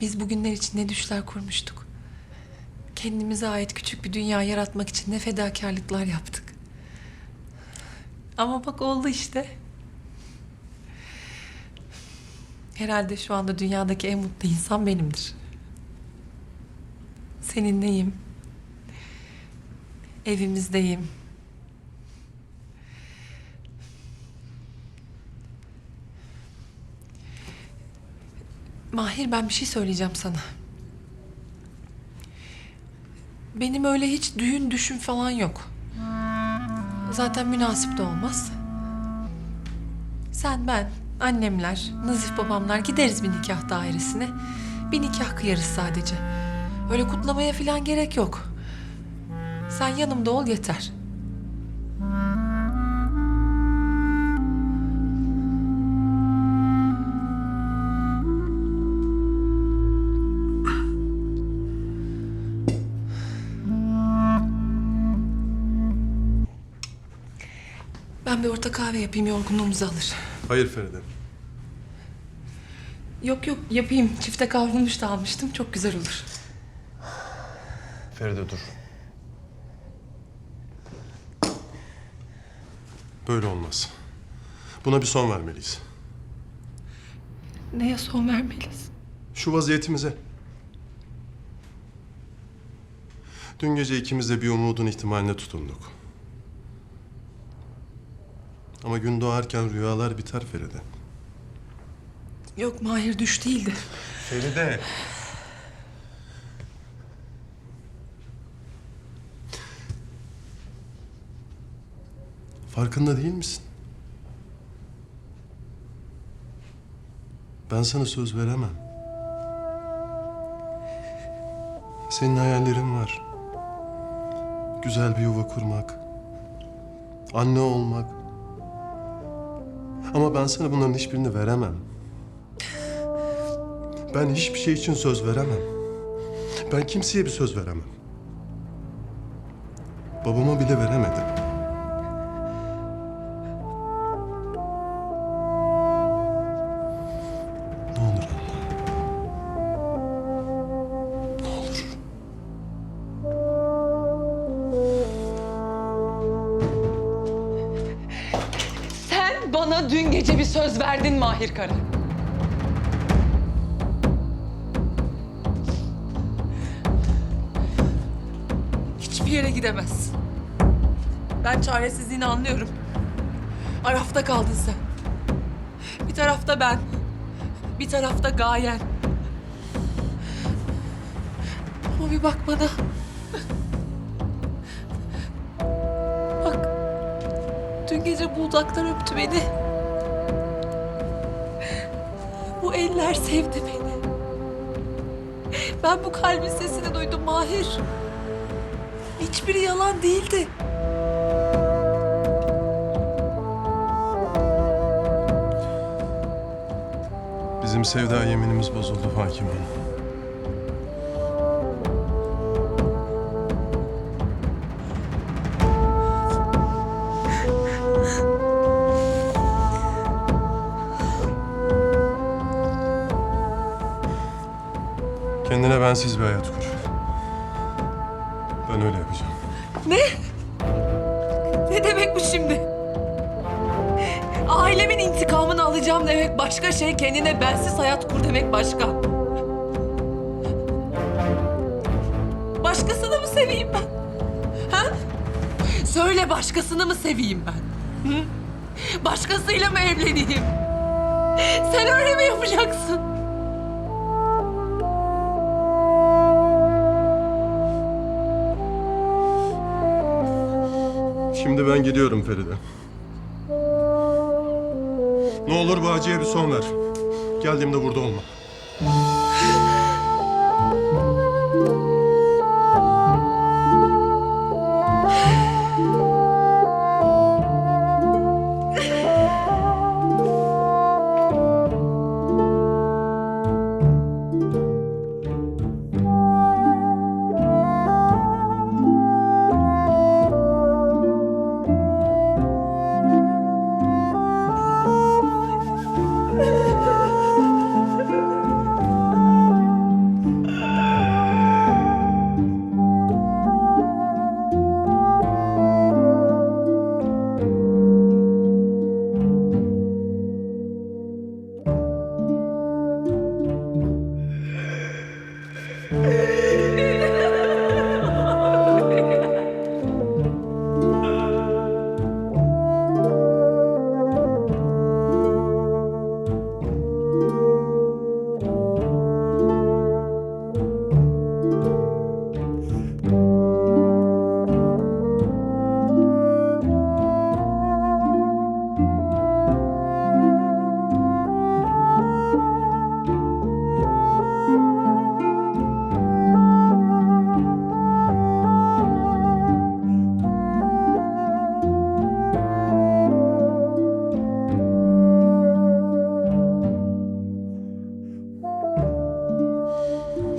Biz bugünler için ne düşler kurmuştuk. Kendimize ait küçük bir dünya yaratmak için ne fedakarlıklar yaptık. Ama bak oldu işte. Herhalde şu anda dünyadaki en mutlu insan benimdir. Seninleyim. Evimizdeyim. Mahir ben bir şey söyleyeceğim sana. Benim öyle hiç düğün düşün falan yok. Zaten münasip de olmaz. Sen ben, annemler, Nazif babamlar gideriz bir nikah dairesine. Bir nikah kıyarız sadece. Öyle kutlamaya falan gerek yok. Sen yanımda ol yeter. Ben bir orta kahve yapayım yorgunluğumuzu alır. Hayır Feride. Yok yok yapayım. Çifte kavrulmuş da almıştım. Çok güzel olur. Feride dur. Böyle olmaz. Buna bir son vermeliyiz. Neye son vermeliyiz? Şu vaziyetimize. Dün gece ikimiz de bir umudun ihtimaline tutunduk. Ama gün doğarken rüyalar biter Feride. Yok Mahir düş değildi. Feride. Farkında değil misin? Ben sana söz veremem. Senin hayallerin var. Güzel bir yuva kurmak. Anne olmak. Ama ben sana bunların hiçbirini veremem. Ben hiçbir şey için söz veremem. Ben kimseye bir söz veremem. Babama bile veremedim. Bana dün gece bir söz verdin Mahir Kara. Hiçbir yere gidemezsin. Ben çaresizliğini anlıyorum. Arafta kaldın sen. Bir tarafta ben. Bir tarafta Gayen. Ama bir bak bana. Bak. Dün gece buldaklar öptü beni. Bu eller sevdi beni. Ben bu kalbin sesini duydum Mahir. Hiçbiri yalan değildi. Bizim sevda yeminimiz bozuldu hakim hanım. Kendine bensiz bir hayat kur. Ben öyle yapacağım. Ne? Ne demek bu şimdi? Ailemin intikamını alacağım demek başka şey, kendine bensiz hayat kur demek başka. Başkasını mı seveyim ben? Ha? Söyle başkasını mı seveyim ben? Hı? Başkasıyla mı evleneyim? Sen öyle mi yapacaksın? Şimdi ben gidiyorum Feride. Ne olur bu acıya bir son ver. Geldiğimde burada olma.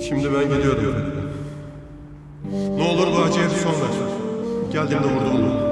Şimdi ben Feride. Ne olur bu acıya bir son ver. Geldiğimde burada olma.